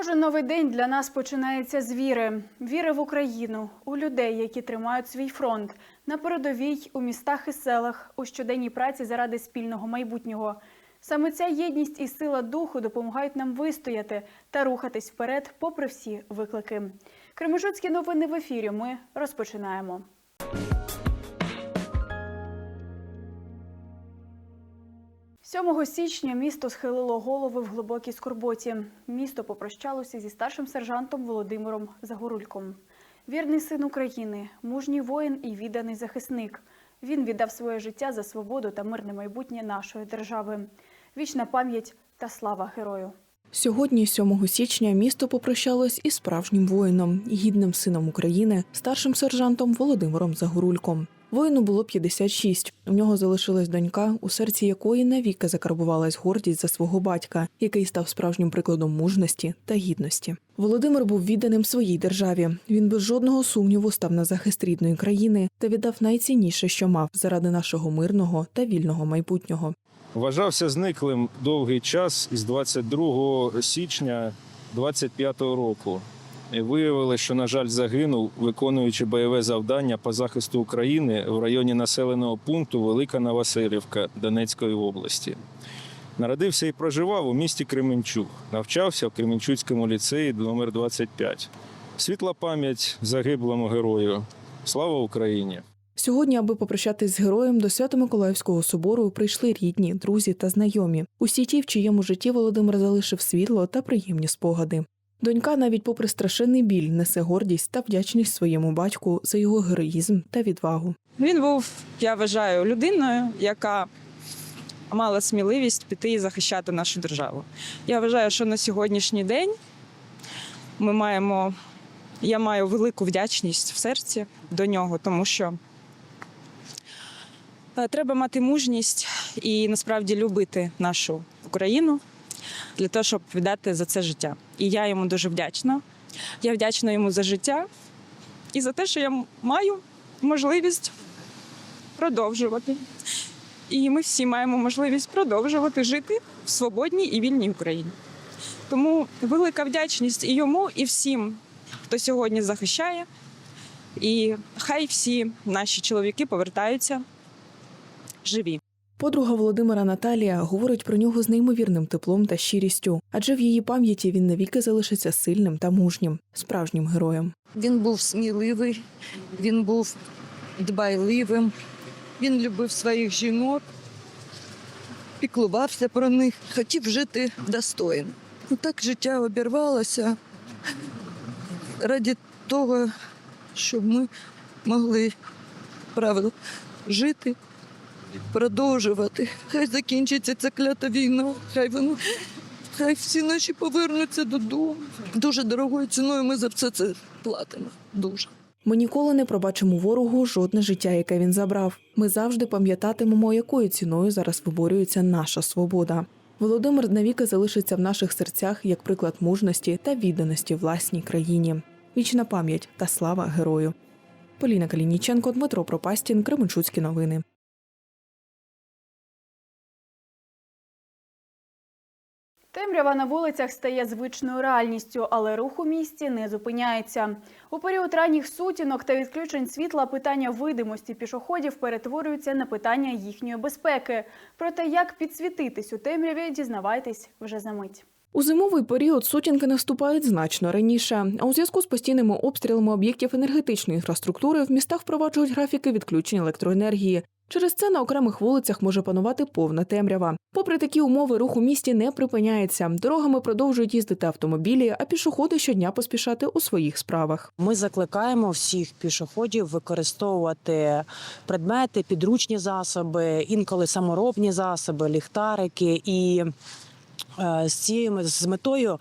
Кожен новий день для нас починається з віри. Віри в Україну, у людей, які тримають свій фронт, на передовій, у містах і селах, у щоденній праці заради спільного майбутнього. Саме ця єдність і сила духу допомагають нам вистояти та рухатись вперед, попри всі виклики. Кременчуцькі новини в ефірі. Ми розпочинаємо. Сьомого січня місто схилило голови в глибокій скорботі. Місто попрощалося зі старшим сержантом Володимиром Загорульком. Вірний син України, мужній воїн і відданий захисник. Він віддав своє життя за свободу та мирне майбутнє нашої держави. Вічна пам'ять та слава герою. Сьогодні, 7 січня, місто попрощалось із справжнім воїном, гідним сином України, старшим сержантом Володимиром Загорульком. Воїну було 56. У нього залишилась донька, у серці якої навіки закарбувалась гордість за свого батька, який став справжнім прикладом мужності та гідності. Володимир був відданим своїй державі. Він без жодного сумніву став на захист рідної країни та віддав найцінніше, що мав заради нашого мирного та вільного майбутнього. Вважався зниклим довгий час із 22 січня 25 року. І виявили, що, на жаль, загинув, виконуючи бойове завдання по захисту України в районі населеного пункту Велика Новоселівка Донецької області. Народився і проживав у місті Кременчук. Навчався в Кременчуцькому ліцеї номер 25. Світла пам'ять загиблому герою. Слава Україні! Сьогодні, аби попрощатись з героєм, до Свято-Миколаївського собору прийшли рідні, друзі та знайомі. Усі ті, в чиєму житті Володимир залишив світло та приємні спогади. Донька, навіть попри страшенний біль, несе гордість та вдячність своєму батьку за його героїзм та відвагу. Він був, я вважаю, людиною, яка мала сміливість піти і захищати нашу державу. Я вважаю, що на сьогоднішній день ми маємо, я маю велику вдячність в серці до нього, тому що е, треба мати мужність і насправді любити нашу Україну для того, щоб віддати за це життя. І я йому дуже вдячна. Я вдячна йому за життя і за те, що я маю можливість продовжувати. І ми всі маємо можливість продовжувати жити в свободній і вільній Україні. Тому велика вдячність і йому, і всім, хто сьогодні захищає. І хай всі наші чоловіки повертаються живі. Подруга Володимира Наталія говорить про нього з неймовірним теплом та щирістю, адже в її пам'яті він навіки залишиться сильним та мужнім, справжнім героєм. Він був сміливий, він був дбайливим, він любив своїх жінок, піклувався про них, хотів жити достойно. Ну, так життя обірвалося раді того, щоб ми могли правда, жити, продовжувати. Хай закінчиться ця клята війна, хай воно. Хай всі наші повернуться додому. Дуже дорогою ціною ми за все це платимо. Дуже. Ми ніколи не пробачимо ворогу жодне життя, яке він забрав. Ми завжди пам'ятатимемо, якою ціною зараз виборюється наша свобода. Володимир навіки залишиться в наших серцях як приклад мужності та відданості власній країні. Вічна пам'ять та слава герою. Поліна Калініченко, Дмитро Пропастін, Кременчуцькі новини. Темрява на вулицях стає звичною реальністю, але рух у місті не зупиняється. У період ранніх сутінок та відключень світла питання видимості пішоходів перетворюються на питання їхньої безпеки. Про те, як підсвітитись у темряві, дізнавайтесь вже за мить. У зимовий період сутінки наступають значно раніше. А у зв'язку з постійними обстрілами об'єктів енергетичної інфраструктури в містах впроваджують графіки відключень електроенергії. Через це на окремих вулицях може панувати повна темрява. Попри такі умови, рух у місті не припиняється. Дорогами продовжують їздити автомобілі, а пішоходи щодня поспішати у своїх справах. Ми закликаємо всіх пішоходів використовувати предмети, підручні засоби, інколи саморобні засоби, ліхтарики і е, з цією з метою.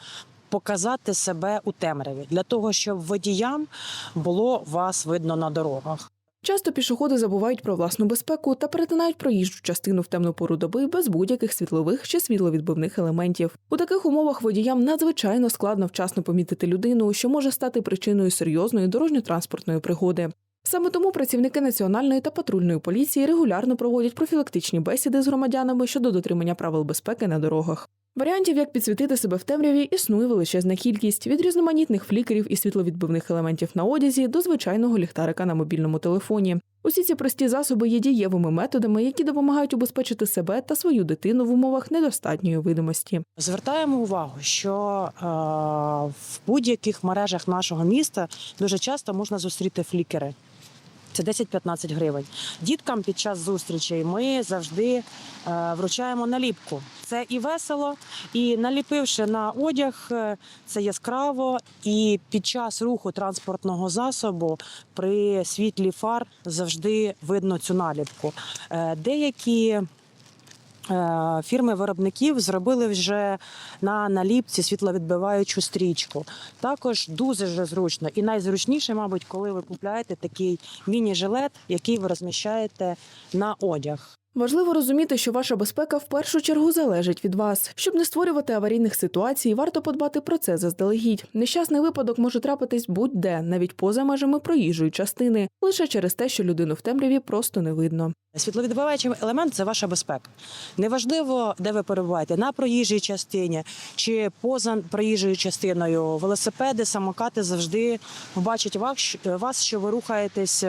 Показати себе у темряві для того, щоб водіям було вас видно на дорогах. Часто пішоходи забувають про власну безпеку та перетинають проїжджу частину в темну пору доби без будь-яких світлових чи світловідбивних елементів. У таких умовах водіям надзвичайно складно вчасно помітити людину, що може стати причиною серйозної дорожньо-транспортної пригоди. Саме тому працівники національної та патрульної поліції регулярно проводять профілактичні бесіди з громадянами щодо дотримання правил безпеки на дорогах. Варіантів, як підсвітити себе в темряві, існує величезна кількість від різноманітних флікерів і світловідбивних елементів на одязі до звичайного ліхтарика на мобільному телефоні. Усі ці прості засоби є дієвими методами, які допомагають убезпечити себе та свою дитину в умовах недостатньої видимості. Звертаємо увагу, що е, в будь-яких мережах нашого міста дуже часто можна зустріти флікери. Це 10-15 гривень. Діткам під час зустрічей ми завжди е, вручаємо наліпку. Це і весело, і наліпивши на одяг, е, це яскраво. І під час руху транспортного засобу при світлі фар завжди видно цю наліпку. Е, деякі Е, Фірми виробників зробили вже на наліпці світловідбиваючу стрічку. Також дуже же зручно і найзручніше, мабуть, коли ви купляєте такий міні-жилет, який ви розміщаєте на одяг. Важливо розуміти, що ваша безпека в першу чергу залежить від вас. Щоб не створювати аварійних ситуацій, варто подбати про це заздалегідь. Нещасний випадок може трапитись будь-де, навіть поза межами проїжджої частини, лише через те, що людину в темряві просто не видно. Світловідбиваючий елемент це ваша безпека. Неважливо, де ви перебуваєте на проїжджій частині чи поза проїжджою частиною. Велосипеди, самокати завжди побачать вас, що ви рухаєтесь.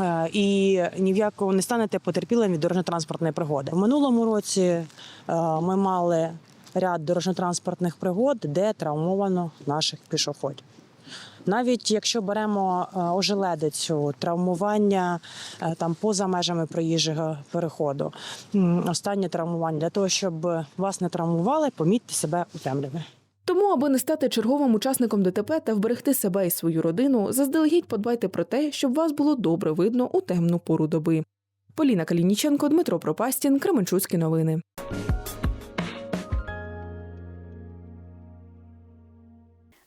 Е, І ні в якого не станете потерпілим від дорожньо-транспортної пригоди. В минулому році е, ми мали ряд дорожньо-транспортних пригод, де травмовано наших пішоходів. Навіть якщо беремо е, ожеледицю, травмування там поза межами проїжджого переходу, останнє травмування для того, щоб вас не травмували, помітьте себе у темряві. Тому, аби не стати черговим учасником ДТП та вберегти себе і свою родину, заздалегідь подбайте про те, щоб вас було добре видно у темну пору доби. Поліна Калініченко, Дмитро Пропастін, Кременчуцькі новини.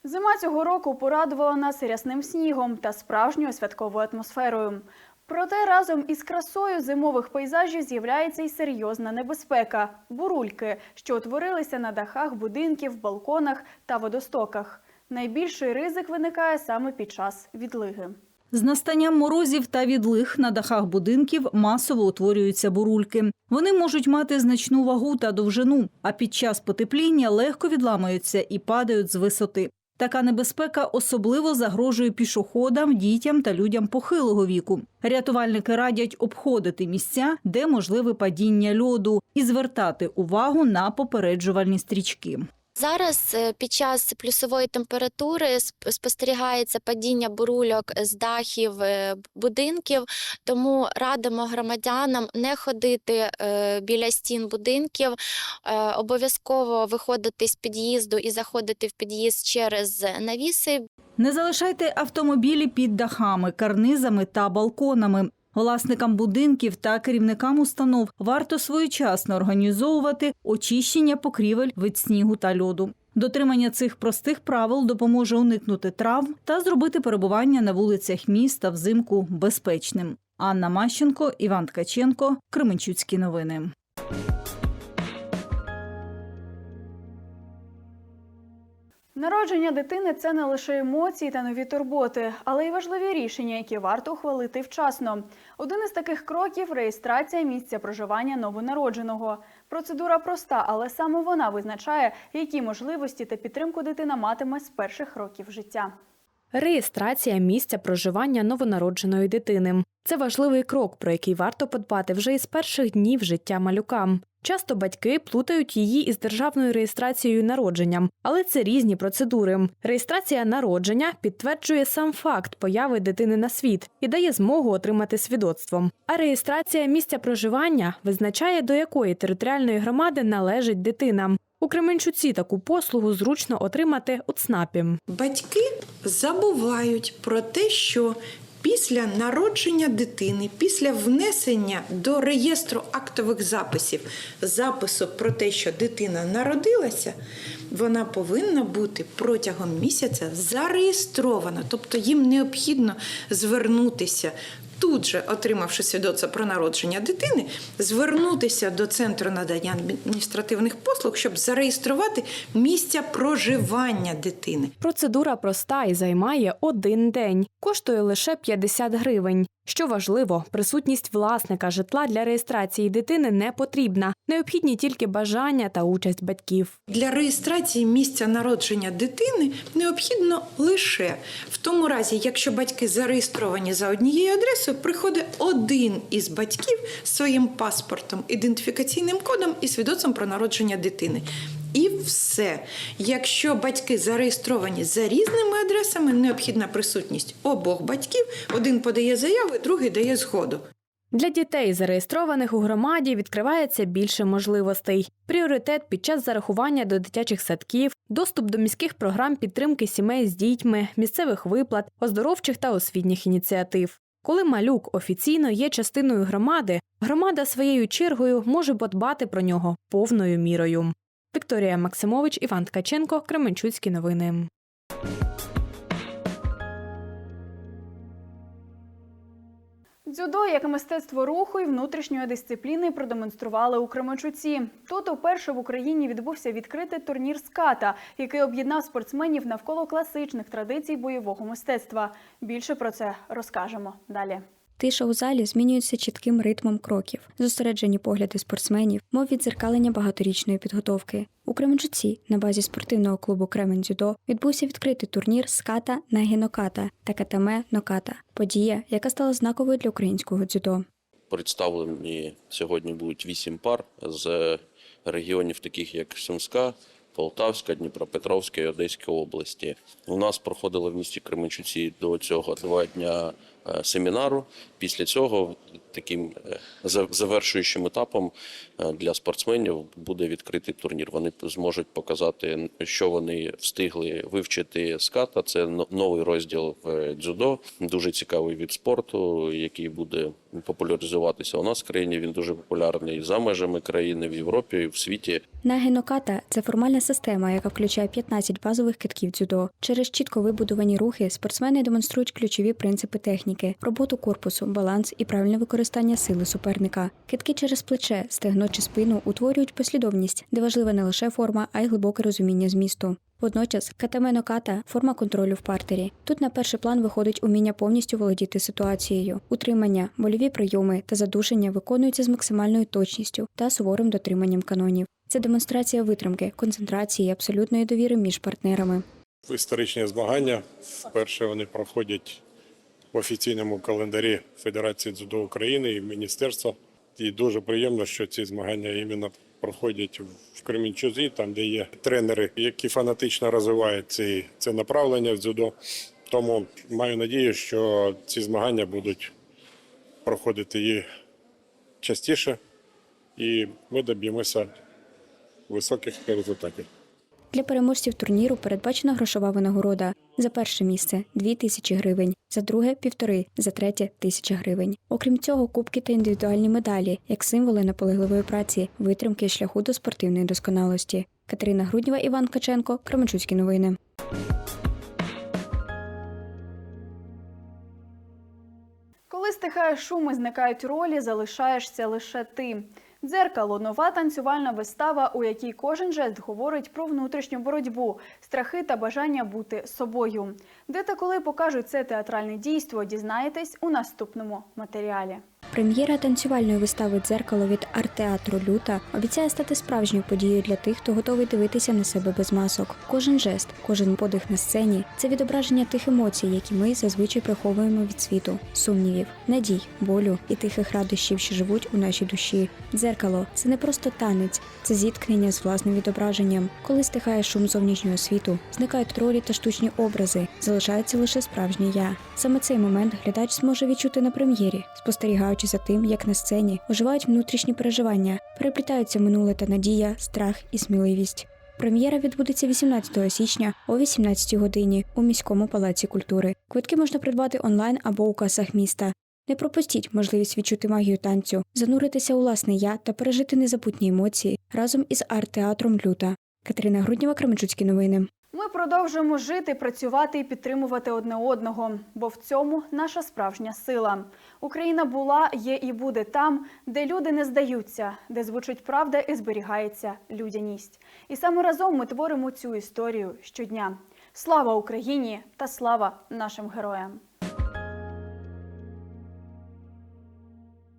Зима цього року порадувала нас рясним снігом та справжньою святковою атмосферою. Проте разом із красою зимових пейзажів з'являється й серйозна небезпека бурульки, що утворилися на дахах будинків, балконах та водостоках. Найбільший ризик виникає саме під час відлиги. З настанням морозів та відлиг на дахах будинків масово утворюються бурульки. Вони можуть мати значну вагу та довжину, а під час потепління легко відламуються і падають з висоти. Така небезпека особливо загрожує пішоходам, дітям та людям похилого віку. Рятувальники радять обходити місця, де можливе падіння льоду, і звертати увагу на попереджувальні стрічки. Зараз е, під час плюсової температури спостерігається падіння бурульок з дахів е, будинків, тому радимо громадянам не ходити е, біля стін будинків, обов'язково виходити з під'їзду і заходити в під'їзд через навіси, Не залишайте автомобілі під дахами, карнизами та балконами. Власникам будинків та керівникам установ варто своєчасно організовувати очищення покрівель від снігу та льоду. Дотримання цих простих правил допоможе уникнути травм та зробити перебування на вулицях міста взимку безпечним. Анна Мащенко, Іван Ткаченко, Кременчуцькі новини. Народження дитини це не лише емоції та нові турботи, але й важливі рішення, які варто ухвалити вчасно. Один із таких кроків реєстрація місця проживання новонародженого. Процедура проста, але саме вона визначає, які можливості та підтримку дитина матиме з перших років життя. Реєстрація місця проживання новонародженої дитини це важливий крок, про який варто подбати вже із перших днів життя малюка. Часто батьки плутають її із державною реєстрацією народження, але це різні процедури. Реєстрація народження підтверджує сам факт появи дитини на світ і дає змогу отримати свідоцтво. А реєстрація місця проживання визначає, до якої територіальної громади належить дитина. У Кременчуці таку послугу зручно отримати у ЦНАПі. Батьки забувають про те, що після народження дитини, після внесення до реєстру актових записів запису про те, що дитина народилася, вона повинна бути протягом місяця зареєстрована. Тобто їм необхідно звернутися. Тут же, отримавши свідоцтво про народження дитини, звернутися до центру надання адміністративних послуг, щоб зареєструвати місця проживання дитини. Процедура проста і займає один день. Коштує лише 50 гривень. Що важливо, присутність власника житла для реєстрації дитини не потрібна. Необхідні тільки бажання та участь батьків. Для реєстрації місця народження дитини необхідно лише в тому разі, якщо батьки зареєстровані за однією адресою, приходить один із батьків з своїм паспортом, ідентифікаційним кодом і свідоцтвом про народження дитини. І все. Якщо батьки зареєстровані за різними адресами, необхідна присутність обох батьків. Один подає заяву, другий дає згоду. Для дітей, зареєстрованих у громаді, відкривається більше можливостей: пріоритет під час зарахування до дитячих садків, доступ до міських програм підтримки сімей з дітьми, місцевих виплат, оздоровчих та освітніх ініціатив. Коли малюк офіційно є частиною громади, громада своєю чергою може подбати про нього повною мірою. Вікторія Максимович, Іван Ткаченко, Кременчуцькі новини. Дзюдо як мистецтво руху і внутрішньої дисципліни продемонстрували у Кременчуці. Тут уперше в Україні відбувся відкритий турнір ската, який об'єднав спортсменів навколо класичних традицій бойового мистецтва. Більше про це розкажемо далі. Тиша у залі змінюється чітким ритмом кроків, зосереджені погляди спортсменів, мов відзеркалення багаторічної підготовки. У Кременчуці на базі спортивного клубу Кремен Дзюдо відбувся відкритий турнір ската на гіноката та катаме ноката. Подія, яка стала знаковою для українського дзюдо. Представлені сьогодні будуть вісім пар з регіонів, таких як Сумська, Полтавська, Дніпропетровська і Одеська області. У нас проходили в місті Кременчуці до цього два дня семінару. Після цього таким е, завершуючим етапом е, для спортсменів буде відкритий турнір. Вони зможуть показати, що вони встигли вивчити з ката. Це новий розділ в дзюдо, дуже цікавий від спорту, який буде популяризуватися у нас в країні. Він дуже популярний за межами країни в Європі в світі. Нагіноката це формальна система, яка включає 15 базових китків дзюдо. Через чітко вибудовані рухи спортсмени демонструють ключові принципи техніки, роботу корпусу, баланс і правильне використання сили суперника. Китки через плече, стегно чи спину утворюють послідовність, де важлива не лише форма, а й глибоке розуміння змісту. Водночас катаме ноката – форма контролю в партері. Тут на перший план виходить уміння повністю володіти ситуацією. Утримання, больові прийоми та задушення виконуються з максимальною точністю та суворим дотриманням канонів. Це демонстрація витримки, концентрації абсолютної довіри між партнерами. історичні змагання. Вперше вони проходять в офіційному календарі Федерації дзюдо України і Міністерства. І дуже приємно, що ці змагання іменно проходять в Кремінчузі, там де є тренери, які фанатично розвивають ці, це направлення в дзюдо. Тому маю надію, що ці змагання будуть проходити частіше, і ми доб'ємося високих результатів. Для переможців турніру передбачена грошова винагорода. За перше місце 2 тисячі гривень, за друге півтори, за третє тисяча гривень. Окрім цього, кубки та індивідуальні медалі як символи наполегливої праці, витримки шляху до спортивної досконалості. Катерина Груднєва, Іван Каченко, Кременчуцькі новини. Коли стихає шум і зникають ролі, залишаєшся лише ти. Дзеркало нова танцювальна вистава, у якій кожен жест говорить про внутрішню боротьбу, страхи та бажання бути собою. Де та коли покажуть це театральне дійство, дізнаєтесь у наступному матеріалі. Прем'єра танцювальної вистави Дзеркало від арт-театру Люта обіцяє стати справжньою подією для тих, хто готовий дивитися на себе без масок. Кожен жест, кожен подих на сцені це відображення тих емоцій, які ми зазвичай приховуємо від світу, сумнівів, надій, болю і тихих радощів, що живуть у нашій душі. Дзеркало це не просто танець, це зіткнення з власним відображенням. Коли стихає шум зовнішнього світу, зникають ролі та штучні образи, залишається лише справжнє я. Саме цей момент глядач зможе відчути на прем'єрі, спостерігаючи за тим, як на сцені оживають внутрішні переживання, переплітаються минуле та надія, страх і сміливість. Прем'єра відбудеться 18 січня о 18 годині у міському палаці культури. Квитки можна придбати онлайн або у касах міста. Не пропустіть можливість відчути магію танцю, зануритися у власне я та пережити незабутні емоції разом із арт-театром Люта. Катерина Груднєва, Кременчуцькі новини. Ми продовжуємо жити, працювати і підтримувати одне одного, бо в цьому наша справжня сила. Україна була, є і буде там, де люди не здаються, де звучить правда і зберігається людяність. І саме разом ми творимо цю історію щодня. Слава Україні та слава нашим героям!